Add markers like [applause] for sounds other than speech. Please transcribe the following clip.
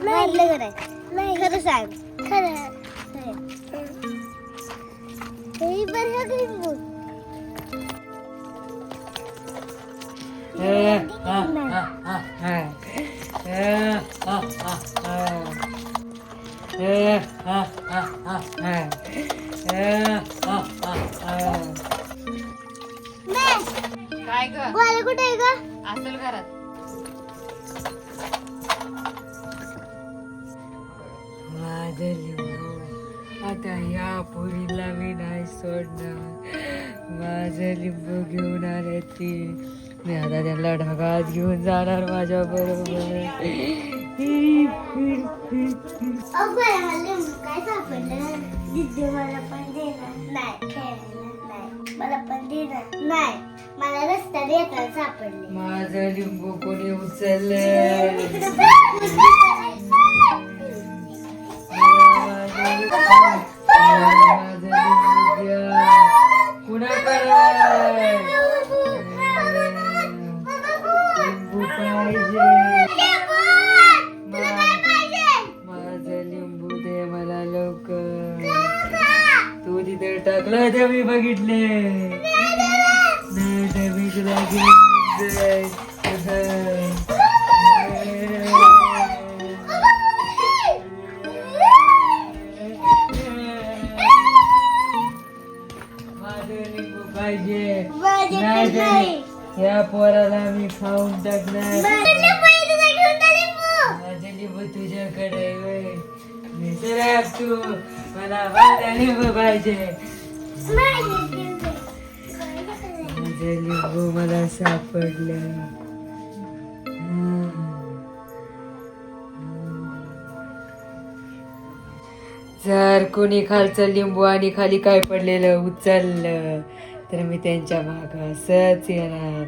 मारलं का नाही. खरं सांग. खरं. हे बरं का लिंबू नाही. काय ग? गोळ्या कुठे आहे ग? असेल घरात. माझं आता या पोरीला मी नाही सोडणार. माझं लिंबू घेऊन आले ती. मी आता त्यांना ढगात घेऊन जाणार माझ्या बरोबर. मला पण देणार नाही. सापडले. माझं लिंबू कोणी उचललं? [laughs] टाकलं ते मी बघितले नाही पाहिजे. नाही या पोराला मी खाऊन टाकणार. तुझ्याकडे तू. मला लिंबू पाहिजे. लिंबू मला सापडलं. जर कोणी खालचं लिंबू आणि खाली काय पडलेलं उचललं तर मी त्यांच्या मागासच येणार.